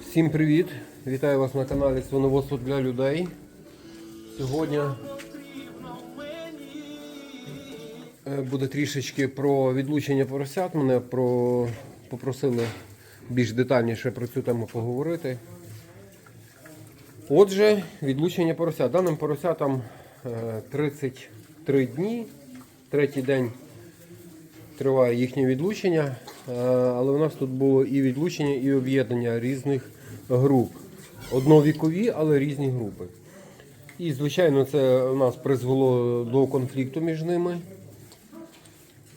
Всім привіт! Вітаю вас на каналі Свиноводство для людей. Сьогодні е, буде трішечки про відлучення поросят. Мене про... попросили більш детальніше про цю тему поговорити. Отже, відлучення поросят. Даним поросятам е, 33 дні. Третій день триває їхнє відлучення, е, але у нас тут було і відлучення, і об'єднання різних груп. Одновікові, але різні групи. І, звичайно, це у нас призвело до конфлікту між ними.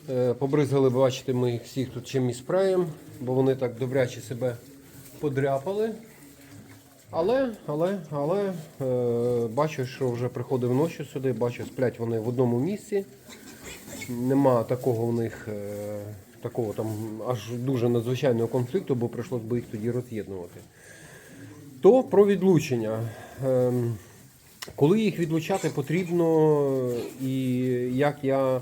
Е, Побризгали, бачите, ми їх всіх тут чимось спреєм, бо вони так добряче себе подряпали. Але, але, але е, бачу, що вже приходив ночі сюди, бачу, сплять вони в одному місці. Нема такого в них е, такого там аж дуже надзвичайного конфлікту, бо прийшлось би їх тоді роз'єднувати. То про відлучення. Ем, коли їх відлучати потрібно, і як я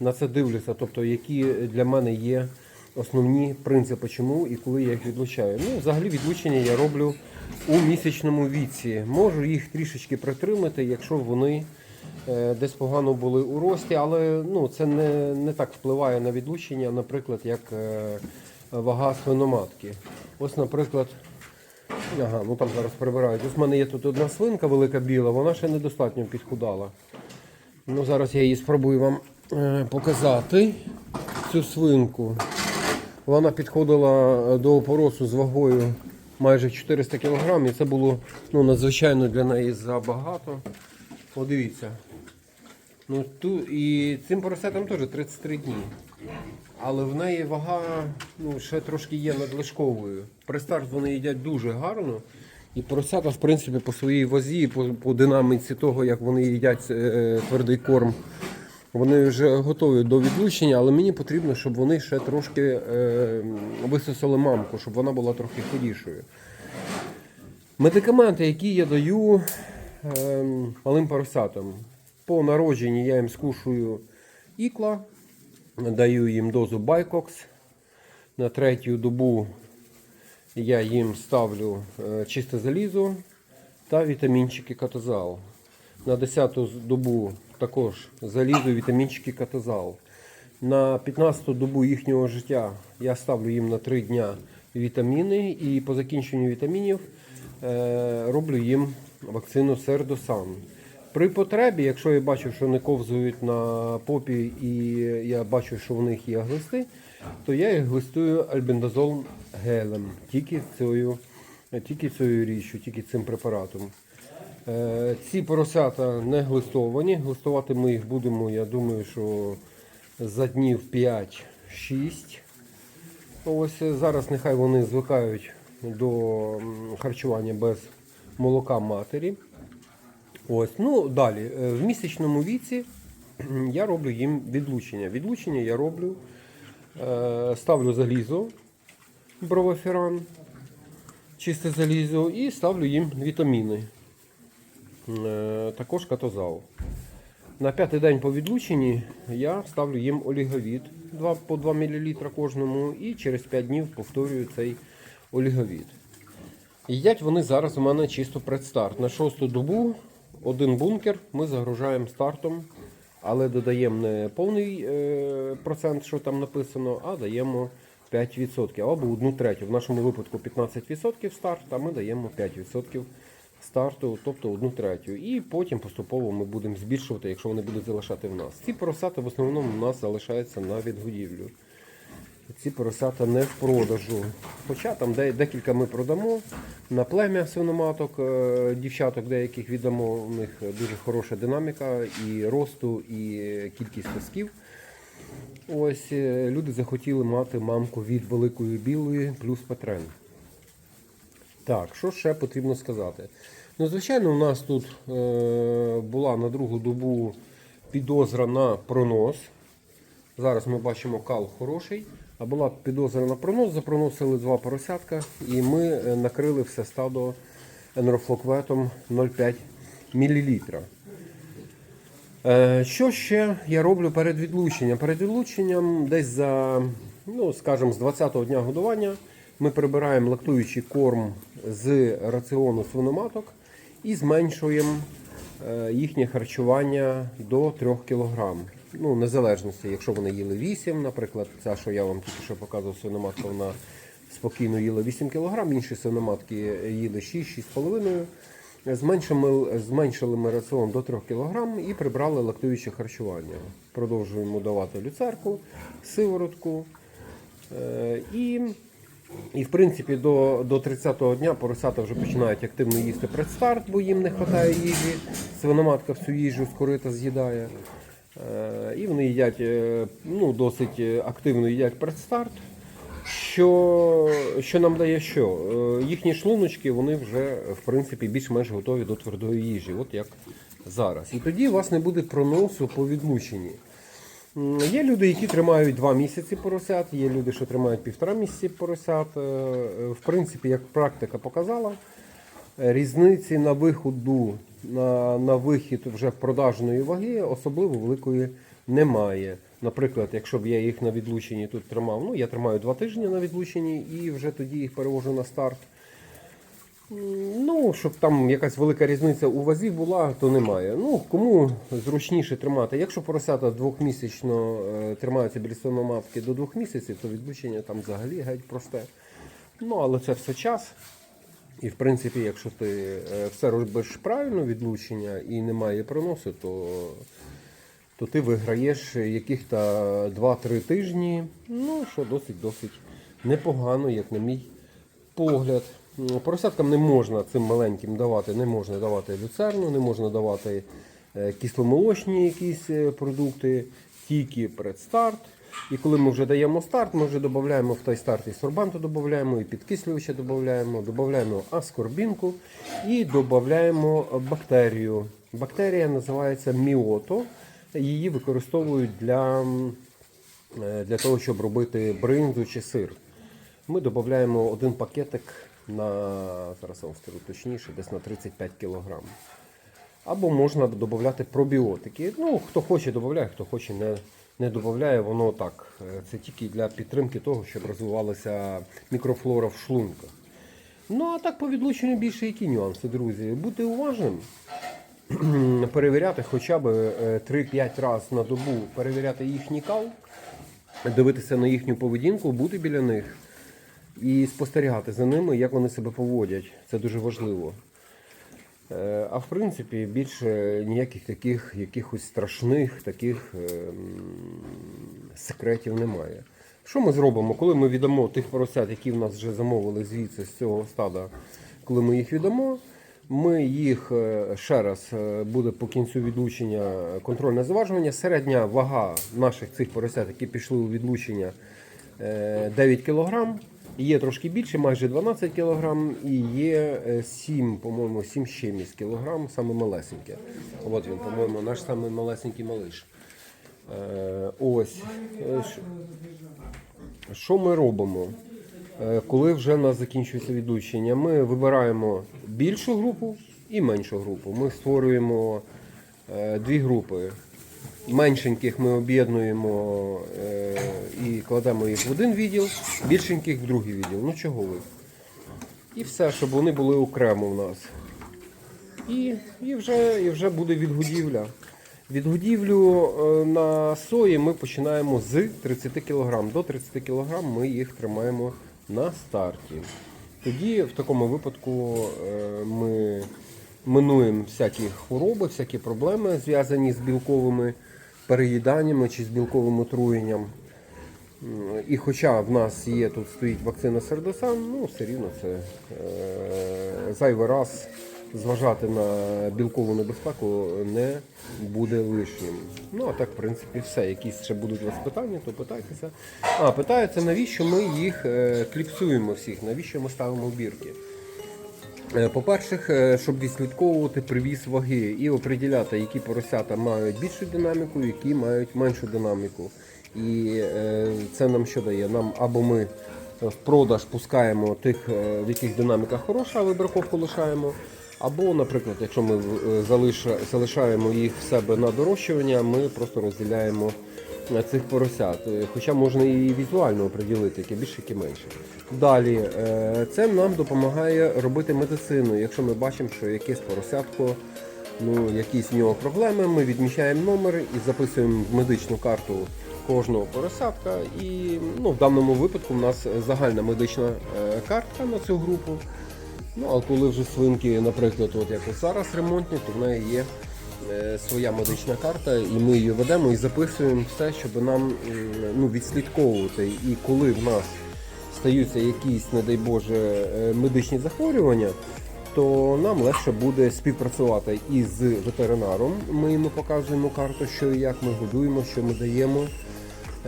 на це дивлюся, тобто які для мене є основні принципи, чому і коли я їх відлучаю. Ну, взагалі відлучення я роблю у місячному віці. Можу їх трішечки притримати, якщо вони десь погано були у рості, але ну, це не, не так впливає на відлучення, наприклад, як е, вага свиноматки. Ось, наприклад, Ага, ну там зараз прибирають. Ось в мене є тут одна свинка велика біла, вона ще недостатньо підхудала. Ну, Зараз я її спробую вам е, показати. Цю свинку. Вона підходила е, до опоросу з вагою майже 400 кг і це було ну, надзвичайно для неї забагато. Подивіться. Ну, ту, і цим поросятам теж 33 дні. Але в неї вага ну, ще трошки є надлишковою. При старт вони їдять дуже гарно. І поросята, в принципі, по своїй вазі, по, по динаміці того, як вони їдять е, твердий корм, вони вже готові до відлучення, але мені потрібно, щоб вони ще трошки е, висосали мамку, щоб вона була трохи худішою. Медикаменти, які я даю малим поросятам. По народженні я їм скушую ікла, даю їм дозу Байкокс. На третю добу я їм ставлю е, чисте залізо та вітамінчики катазал. На 10-ту добу також залізо, вітамінчики катазал. На 15-ту добу їхнього життя я ставлю їм на 3 дня вітаміни і по закінченню вітамінів е, роблю їм вакцину Сердосан. При потребі, якщо я бачу, що вони ковзують на попі і я бачу, що в них є глисти, то я їх глистую альбендазол гелем, тільки цією, тільки цією річчю, тільки цим препаратом. Е, Ці поросята не глистовані. Глистувати ми їх будемо, я думаю, що за днів 5-6. Ось зараз нехай вони звикають до харчування без молока матері. Ось, ну далі. Е, В місячному віці я роблю їм відлучення. Відлучення я роблю, е, ставлю залізо, бровоферан, чисте залізо і ставлю їм вітаміни. Е, також катозал. На п'ятий день по відлученні я ставлю їм оліговід 2, по 2 мл кожному і через 5 днів повторюю цей оліговід. Їдять вони зараз у мене чисто предстарт. На шосту добу один бункер ми загружаємо стартом, але додаємо не повний е, процент, що там написано, а даємо 5% або одну третю. В нашому випадку 15% старт, а ми даємо 5% старту, тобто одну третю. І потім поступово ми будемо збільшувати, якщо вони будуть залишати в нас. Ці поросята в основному у нас залишаються на відгодівлю. Ці поросята не в продажу. Хоча там декілька ми продамо на плем'я свиноматок, е, дівчаток деяких віддамо. У них дуже хороша динаміка і росту, і кількість сосків. Ось е, люди захотіли мати мамку від великої білої плюс петрен. Так, що ще потрібно сказати? Ну, звичайно, у нас тут е, була на другу добу підозра на пронос. Зараз ми бачимо кал хороший, а була підозра на пронос, запроносили два поросятка і ми е, накрили все стадо енрофлокветом 0,5 мл. Е, Що ще я роблю перед відлученням? Перед відлученням десь за ну, скажімо, з 20-го дня годування ми прибираємо лактуючий корм з раціону свиноматок і зменшуємо е, їхнє харчування до 3 кг. Ну, незалежності, якщо вони їли 8, наприклад, ця, що я вам тільки що показував, свиноматка, вона спокійно їла 8 кг, інші свиноматки їли 6-6,5 Зменшили, зменшили ми раціон до 3 кг і прибрали лактуюче харчування. Продовжуємо давати люцерку, сиворотку. Е, І, і в принципі, до, до 30-го дня поросята вже починають активно їсти предстарт, бо їм не вистачає їжі. Свиноматка всю їжу з корита з'їдає. Е, І вони їдять е, ну, досить активно їдять предстарт. Що, що нам дає що? Е, Їхні шлуночки вони вже в принципі більш-менш готові до твердої їжі, от як зараз. І тоді у вас не буде проносу по відлученні. М, Є люди, які тримають 2 місяці поросят, є люди, що тримають півтора місяці поросят. Е, е, В принципі, як практика показала, е, різниці на виходу, на, на вихід вже продажної ваги особливо великої немає. Наприклад, якщо б я їх на відлученні тут тримав, ну я тримаю два тижні на відлученні і вже тоді їх перевожу на старт. Ну, щоб там якась велика різниця у вазі була, то немає. Ну, кому зручніше тримати. Якщо поросята двохмісячно е, тримаються біля свиноматки до двох місяців, то відлучення там взагалі геть просте. Ну, але це все час. І в принципі, якщо ти е, все робиш правильно відлучення і немає проносу, то, то ти виграєш яких-то 2-3 тижні. Ну, що досить-досить непогано, як на мій погляд. Ну, Поросяткам не можна цим маленьким давати, не можна давати люцерну, не можна давати е, кисломолочні якісь е, продукти, тільки предстарт. І коли ми вже даємо старт, ми вже додаємо в той старт і сорбанту додаємо, і підкислювача додаємо, додаємо аскорбінку і додаємо бактерію. Бактерія називається міото. Її використовують для, е, для того, щоб робити бринзу чи сир. Ми додаємо один пакетик на зараз скажу точніше, десь на 35 кг. Або можна додати пробіотики. Ну, хто хоче, додає, хто хоче, не, не додає. Воно так. е, Це тільки для підтримки того, щоб розвивалася мікрофлора в шлунках. Ну, а так по відлученню більше які нюанси, друзі. Бути уважним, перевіряти хоча б е, 3-5 разів на добу, перевіряти їхній кал, дивитися на їхню поведінку, бути біля них і спостерігати за ними, як вони себе поводять. Це дуже важливо. Е, А в принципі, більше ніяких таких якихось страшних таких е, секретів немає. Що ми зробимо, коли ми віддамо тих поросят, які в нас вже замовили звідси з цього стада, коли ми їх віддамо, ми їх е, ще раз е, буде по кінцю відлучення контрольне зважування. Середня вага наших цих поросят, які пішли у відлучення, е, 9 кг. Є трошки більше, майже 12 кг, і є е, 7, по-моєму, 7 з чимось кілограм, саме малесеньке. От він, по-моєму, наш самий малесенький малиш. Е, Ось. Е, що- ми робимо? Е, Коли вже у нас закінчується відлучення, ми вибираємо більшу групу і меншу групу. Ми створюємо е, дві групи. Меншеньких ми об'єднуємо е, і кладемо їх в один відділ, більшеньких в другий відділ. Ну чого ви? І все, щоб вони були окремо у нас. І, і, вже, і вже буде відгодівля. Відгодівлю е, на сої ми починаємо з 30 кг. До 30 кг ми їх тримаємо на старті. Тоді в такому випадку е, ми минуємо всякі хвороби, всякі проблеми, зв'язані з білковими переїданнями чи з білковим отруєнням. І хоча в нас є тут стоїть вакцина Сердосан, ну все рівно це е, зайвий раз зважати на білкову небезпеку не буде лишнім. Ну а так, в принципі, все. Якісь ще будуть у вас питання, то питайтеся. А, питаються, навіщо ми їх е, кліпсуємо всіх, навіщо ми ставимо бірки. Е, По-перше, е, щоб відслідковувати привіз ваги і оприділяти, які поросята мають більшу динаміку, які мають меншу динаміку. І е, це нам що дає? Нам або ми в продаж пускаємо тих, в яких динаміка хороша, а вибраковку лишаємо. Або, наприклад, якщо ми залишаємо їх в себе на дорощування, ми просто розділяємо цих поросят. Е, Хоча можна і візуально оприділити, яке більше, яке менше. Далі, це нам допомагає робити медицину. Якщо ми бачимо, що якесь поросятко, ну, якісь в нього проблеми, ми відмічаємо номер і записуємо в медичну карту кожного поросятка. І ну, в даному випадку в нас загальна медична е, картка на цю групу. Ну, а коли вже свинки, наприклад, от як зараз ремонтні, то в неї є своя медична карта, і ми її ведемо і записуємо все, щоб нам ну, відслідковувати. І коли в нас стаються якісь, не дай Боже, е, медичні захворювання, то нам легше буде співпрацювати із ветеринаром. Ми йому показуємо карту, що і як ми годуємо, що ми даємо.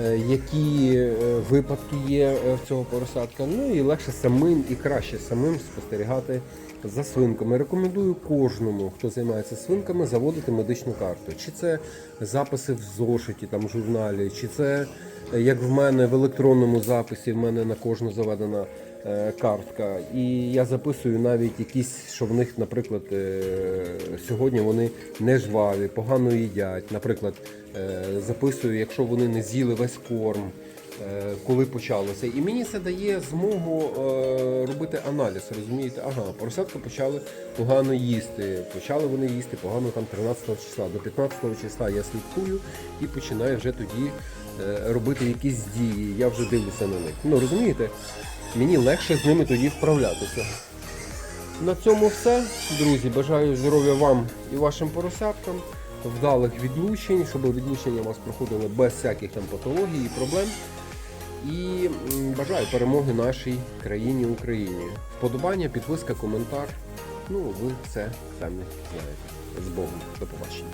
е, Які е, випадки є е, в цього поросятка, ну і легше самим і краще самим спостерігати за свинками. Рекомендую кожному, хто займається свинками, заводити медичну карту. Чи це записи в зошиті, там журналі, чи це е, як в мене в електронному записі, в мене на кожну заведена е, картка. І я записую навіть якісь, що в них, наприклад, е, сьогодні вони не жваві, погано їдять. Наприклад, записую, якщо вони не з'їли весь корм. Е, Коли почалося, і мені це дає змогу е, робити аналіз. Розумієте, ага, поросятка почали погано їсти. Почали вони їсти погано там 13 числа. До 15 числа я слідкую і починаю вже тоді е, робити якісь дії. Я вже дивлюся на них. Ну розумієте, мені легше з ними тоді вправлятися. На цьому все, друзі. Бажаю здоров'я вам і вашим поросяткам, вдалих відлучень, щоб відлучення у вас проходили без всяких там патологій і проблем. І бажаю перемоги нашій країні Україні. Вподобання, підписка, коментар. Ну, ви все самі знаєте. З Богом. До побачення.